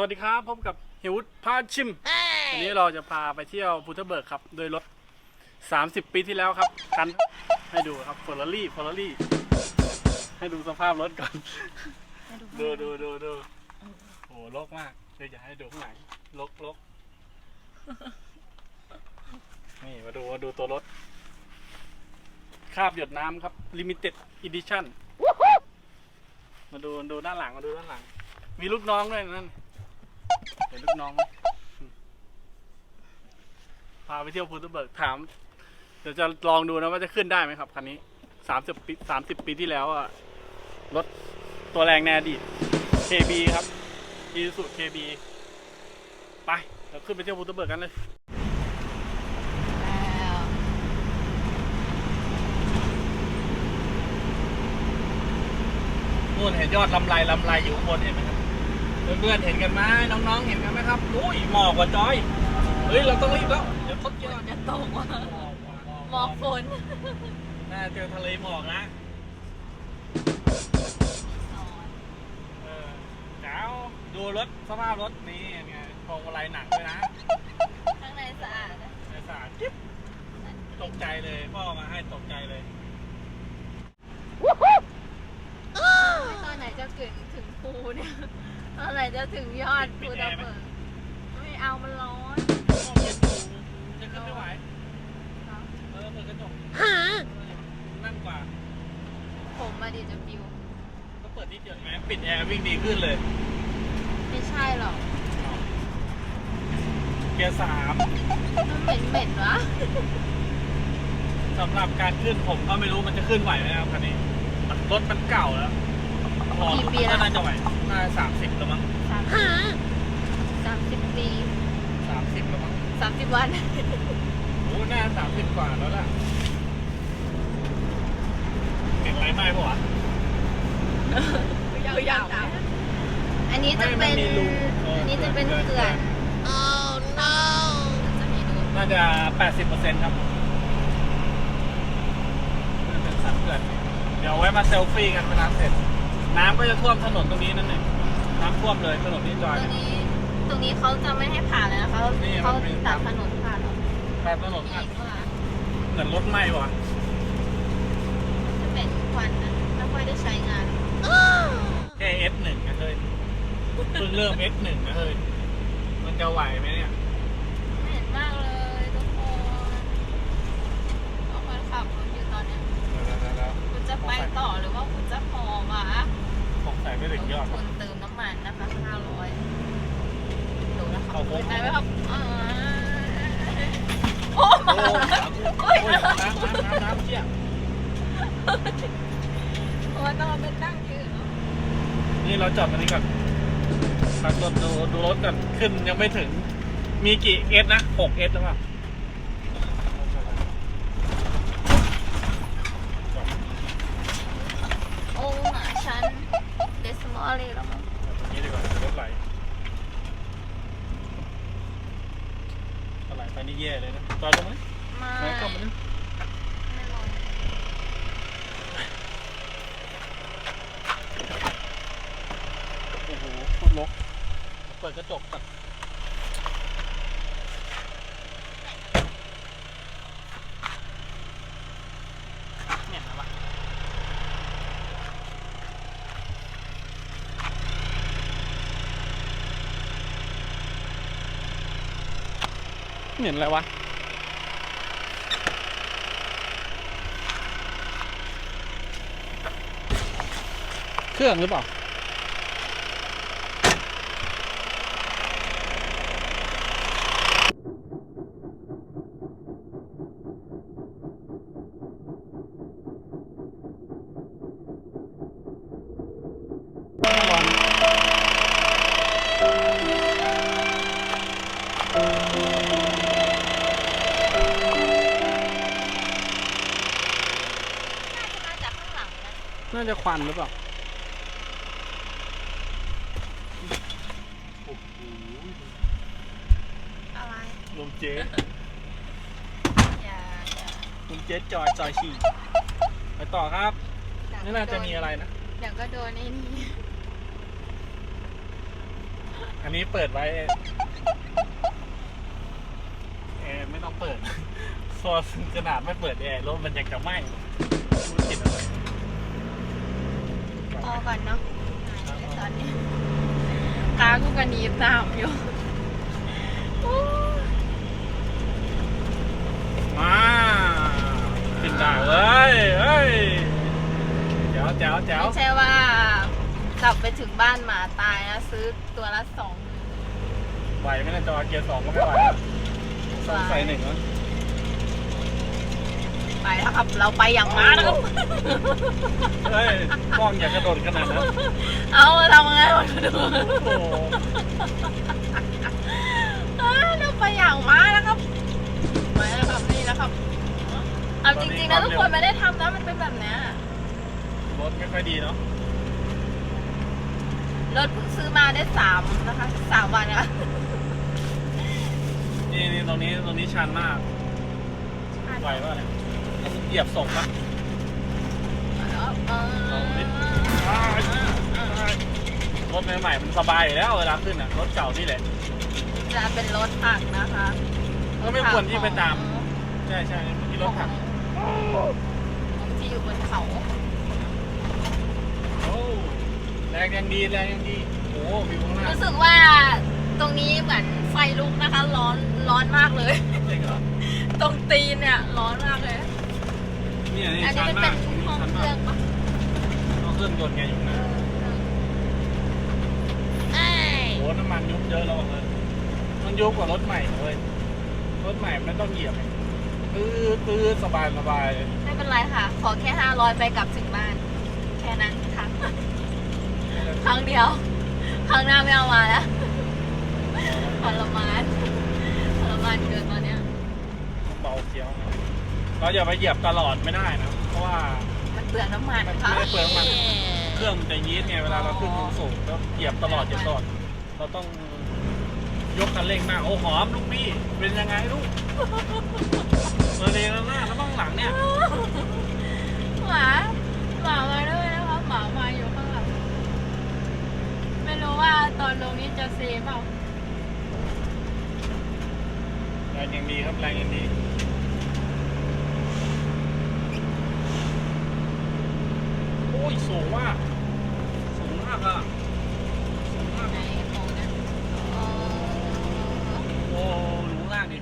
วัสดีครับพบกับเฮยวุฒพาชิม วันนี้เราจะพาไปเที่ยวพุทธเบิกครับ โดยรถ 30 ปีที่แล้วครับกันให้ดูครับฟอร์รารี่ฟอร์รารี่ ให้ดูสภาพรถก่อน ดูดูดูดูโอ้โลกมากเดี๋ยวจะให้ดูข้างหลังลกลกนี่มาดูมาดูตัวรถ คราบหยดน้ำครับ Limited Edition มาดูดูด้านหลังมาดูด้านหลัง มีลูกน้องด้วยนั่น เห็นลูกน้องไหมพาไปเที่ยวพุทธเบิร์กถาม เดี๋ยวจะลองดูนะว่าจะขึ้นได้ไหมครับคันนี้สามสิบปีสามสิบปีที่แล้วอะรถตัวแรงในอดีต KB ครับ i s u KB ไปเราขึ้นไปเที่ยวพุทธเบิร์กกันเลยนู่นเห็นยอดลำไรลำไรอยู่ข้างบนเห็นไหมครับ เพื่อนๆเห็นกันไหมน้องๆเห็นกันไหมครับอุ้ยหมอกกว่าจอยเฮ้ยเราต้องรีบแล้วเดี๋ยวทดเกียร์ก่อนจะตกว่ะหมอกฝนน่าเจอทะเลหมอกนะเออเจ้าดูรถสภาพรถนี่ไงพวงมาลัยหนักด้วยนะ ข้างในสะอาดนะ ไอ้สารจิ๊บตกใจเลยพ่อมาให้ตกใจเลย ตอนไหนจะถึงถึงภูเนี่ย ตอนไหน จะถึงยอดปิภูดแอตะร์ไหมเบิกไม่เอามันร้อนพ่อเย็นสูงจะขึ้นไม่ไหวเออเปิดกระจกนั่งกว่า ผมมาดิจะปิวก็เปิดที่เดียวไหมปิดแอร์วิ่งดีขึ้นเลย ไม่ใช่หรอกเกียร์สามมันเหม็นเหม็นๆวะสำหรับการขึ้นผมก็ไม่รู้มันจะขึ้นไหวไหมครับคันนี้มันรถมันเก่าแล้วพอก็น่าจะไหวน่าสามสิบแล้วมั้ง สามสามสิบปีสามสิบแล้วมั้งสามสิบวัน โอ้หน้าสามสิบกว่าแล้วล่ะเก็บไรไหม้ปะวะยาวๆอันนี้จะไม่เป็นมันมีรูเอออั อันนี้จะเป็นเขื่เขื่ออนน oh no จะให้ดูน่าจะแปดสิบเปอร์เซ็นต์ครับน่าจะสันเขื่อนเดี๋ยวไว้มาเซลฟี่กันเวลาเสร็จ น้ำก็จะท่วมถนนตรงนี้นั่นเอง น้ำท่วมเลยถนนที่จตอรยงนี้ตรงนี้เขาจะไม่ให้ผ่านเลยนะคะนี่มันเขาเป็นตัดถนนผ่านหรอกแต่ถนนมีอะอีกว่าเหมือนรถไหม้วะจะเป็นควันนะไม่ค่อยได้ใช้งานแค่ S1 นะเฮ้ยเพิ่งเริ่ม S1 นะเฮ้ยมันจะไหวไหมเนี่ยไม่เห็นมากเลยทุกคนก็คนขับรถอยู่ตอนเนี้ยแล้วคุณจะไปต่อหรือว่าคุณจะพอวะสงสัยไม่ถึงยอดคุณเติม น้ำมันนะคะ500ดูนะคะเข้าโค้ง ได้ไหมครับอ่าโอ้โอ้มาโอ้ยน้ำน้ำน้ำน้ำเชี่ยโอ้ต้องเอาไปตั้งชื่อเหรอนี่เราจอดตรงนี้ก่อนพักรถดูดูรถก่อนขึ้นยังไม่ถึง มีกี่เอสนะหกเอสหรือเปล่าโอ้หมาฉันเดสมอลเลยแล้วมั้ง ตรงนี้ดีกว่าเดี๋ยวรถไหล รถไหลไปนี่แย่เลยนะจอดลงไหมไม่ไหนกลับมาดิไม่ลงโอ้โหโคตรรกเปิดกระจกก่อนเนี่ยนะวะ เห็นอะไรวะ เครื่องหรือเปล่า นะน่าจะควันหรือเปล่าอะไรลมเจ๊อย่าอย่าลมเจ๊จอยจอยฉี่ไปต่อครับเดี๋ยวนี่น่าจะมีอะไรนะ เดี๋ยวก็โดนไอ้นี่แผอันนี้เปิดไว้แอร์ไม่ต้องเปิดโซนขนาดไม่เปิดแอร์รถมันยังจะไหม้ ก่อนเนาะตอนนี้ตากูกระหนีบตามอยู่โอ้ยมาขึ้นได้เลยเฮ้ยแจ๋วแจ๋วแจ๋วไม่ใช่ว่ากลับไปถึงบ้านหมาตายนะซื้อตัวละสองไหวไหมนะจอเกียร์สองก็ไม่ไหวแล้วต้องใส่หนึ่งแล้ว ไปแล้วครับ เราไปอย่างม้าแล้วครับ เฮ้ยกล้องอย่ากระโดดขนาดนั้นเอาทำไงวะดูโอ้โหเอ้ยเราไปอย่างม้าแล้วครับมาแล้วครับนี่แล้วครับ เอาจริงๆนะทุกคนไม่ได้ทำนะมันเป็นแบบเนี้ยรถไม่ค่อยดีเนาะรถเพิ่งซื้อมาได้สามนะคะสามวันนะคะนี่นี่ตรงนี้ตรงนี้ชันมากไหวป่ะเนี่ย เหยียบส่งปะแล้วเออลองดิรถใหม่ๆมันสบายอยู่แล้วเวลาขึ้นอะ รถเก่านี่แหละ จะเป็นรถถังนะคะก็ไม่ควรที่ไปตาม ใช่ใช่เมื่อกี้รถถังของที่อยู่บนเขาโอ้แรงยังดีแรงยังดีโอ้วิวข้างหน้ารู้สึกว่าตรงนี้เหมือนไฟลุกนะคะ ร้อนร้อนมากเลยจริงเหรอตรงตีนเนี่ย ร้อนมากเลย เนี่ยนี่อันนี้ชันมันเป็มานกตรงนี้ห้องชันเคมารื่อกงปะห้องเครื่องยนต์ไงอยู่นะโอ้น้ำมันยุบเยอะแล้วเลยมันยุบกว่ารถใหม่เลยรถใหม่มันต้องเหยียบไงตื้อตื้อสบายสบายเลยไม่เป็นไรค่ะ ขอแค่ห้าร้อยไปกลับถึงบ้าน แค่นั้นครั้งครั้งเดียว ครั้งหน้าไม่เอามาแล้วทรมานทรมานเกินตอนเนี้ย เบาเคี้ยวนะ เราอย่าไปเหยียบตลอดไม่ได้นะ เพราะว่ามันเปลืองน้ำมันมันค่ะไม่ได้เปลืองน้ำมันเครื่องมันจะยีดไงเวลาเราขึ้นสูงๆแล้วเหยียบตลอดเหยียบตลอด เราต้องยกคันเร่งมากโอ้หอมลูกพี่เป็นยังไงลูกเออเลยแล้วหน้าแล้วบ้างหลังเนี่ยหมาหมามาด้วยนะคะหมามาอยู่ข้างหลังไม่รู้ว่าตอนลงนี้จะเซฟเปล่าแรงยังดีครับแรงยังดี อ้ยสูงมาก สูงมากอะ สูงมากไหนโมนะเออโอ้หนูล่างดิ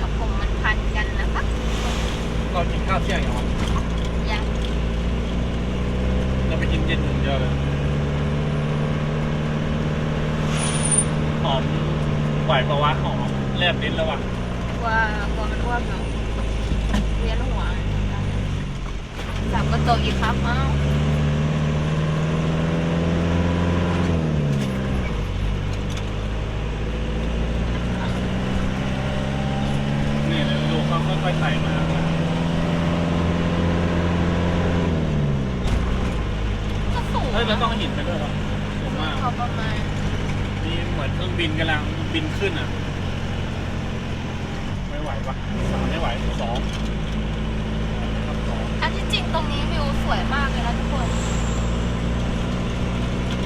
กับผมมันพันกันนะคะเรากินข้าวเที่ยงอย่างไรยังเราไปกินเย็นอย่างเดียวเลยหอม ไหวประวัติหอมแลบลิ้นแล้วว่ะกลัวกลัวมันอ้วนเนาะเวียนหัวสับกระจกอีกครับเอ้านี่เดี๋ยดูเขาค่อยๆไต่มาก็สูงเฮ้ยเราต้องหินไปด้วยเหรอสูงมากพอประมาณนี่เหมือนเครื่องบินกำลัง บินขึ้นอะ ไม่ไหวปะสามไม่ไหวสองครับสองอันที่จริงตรงนี้วิวสวยมากเลยนะทุกคน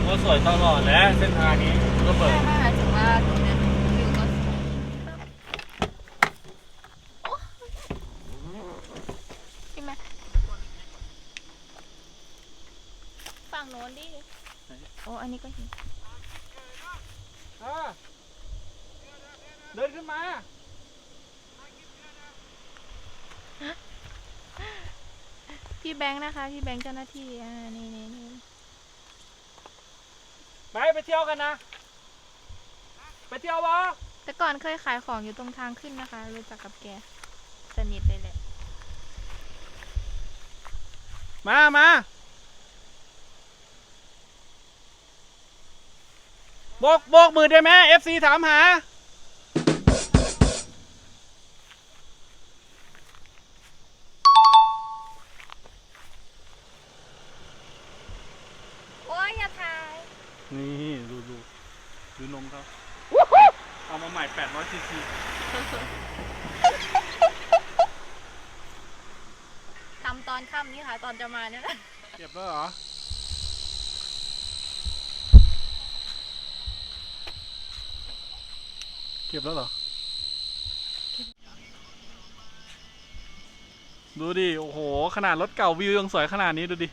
ก็สวยตลอดแหล้วเส้นทางนี้ก็เปิใช่ดไหมหมายถึงว่าตรงเนี้ยวิวก็สวยโอ้พี่แม่ฝั่งโน้นดิ โอ้อันนี้ก็เห็น อ่า เดินขึ้นมา พี่แบงค์นะคะ พี่แบงค์เจ้าหน้าที่อ่านี่นี่นี่ไปไปเที่ยวกันนะ ไปเที่ยววะแต่ก่อนเคยขายของอยู่ตรงทางขึ้นนะคะ รู้จักกับแกสนิทเลยแหละ มามาโบกโบกมือได้ไหม FC ถามหา โอ้ยอย่าถ่าย นี่ดูดูดูนมเขาเอามาใหม่ 800ซีซีตอนค่ำนี่ค่ะ ตอนจะมาเนี่ยเก็บแล้วเหรอ เก็บแล้วเหรอ ดูดิ โอ้โห ขนาดรถเก่าวิวยังสวยขนาดนี้ดูดิ